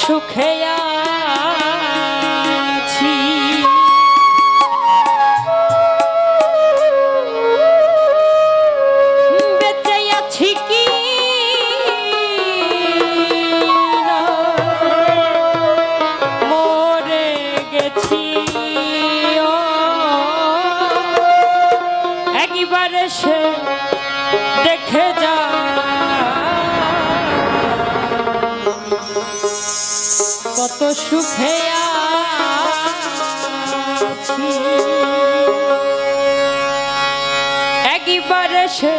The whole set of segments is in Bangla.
সুখে আছি। বেঁচে আছি কি মরে গেছি একবারে সে দেখে যা সুখে একবার সে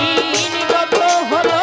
নীল হল